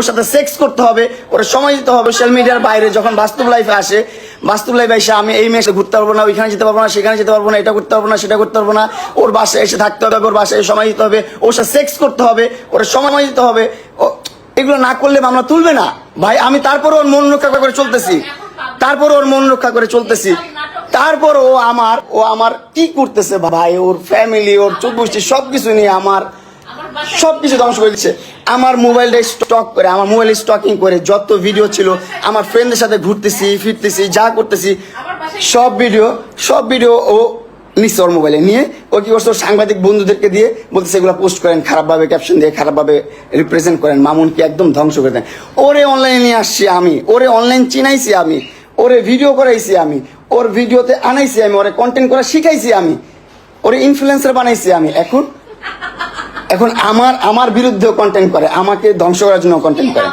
ওর সাথে সেক্স করতে হবে, ওরা সময় দিতে হবে সোশ্যাল মিডিয়ার বাইরে। যখন বাস্তব লাইফে আসে, বাস্তব লাইফে এসে আমি এই মেয়ে ঘুরতে পারব না, ওইখানে যেতে পারব না, সেখানে যেতে পারব না, এটা করতে পারব না, সেটা করতে পারব না। ওর বাসায় এসে থাকতে হবে, ওর বাসায় সময় দিতে হবে, ওর সাথে সেক্স করতে হবে, ওরা সময় দিতে হবে। এগুলো না করলে মামলা তুলবে না। ভাই, আমি তারপর ওর মন রক্ষা করে চলতেছি। তারপর ওর মন রক্ষা করে চলতেছি। তারপর ও আমার ও আমার কি করতেছে ভাই? ওর ফ্যামিলি ওর চতুর্থী সবকিছু নিয়ে আমার সবকিছু ধ্বংস করে দিচ্ছে আমার মোবাইলটা স্টক করে, আমার মোবাইল স্টকিং করে, যত ভিডিও ছিল, আমার ফ্রেন্ডদের সাথে ঘুরতেছি, ফিরতেছি, যা করতেছি, সব ভিডিও সব ভিডিও ও নিচ্ছে ওর মোবাইলে। নিয়ে ও কি করছে সাংবাদিক বন্ধুদেরকে দিয়ে বলতেছে, এগুলো পোস্ট করেন, খারাপভাবে ক্যাপশন দিয়ে, খারাপভাবে রিপ্রেজেন্ট করেন, মামুনকে একদম ধ্বংস করে দেন। ওরে অনলাইনে নিয়ে আসছি আমি, ওরে অনলাইন চিনাইছি আমি, ওরে ভিডিও করাইছি আমি, ওর ভিডিওতে আনাইছি আমি, ওরে কন্টেন্ট করা শিখাইছি আমি, ওরে ইনফ্লুয়েন্সার বানাইছি আমি। এখন এখন আমার আমার বিরুদ্ধেও কন্টেন্ট করে আমাকে ধ্বংস করার জন্য কন্টেন্ট করে।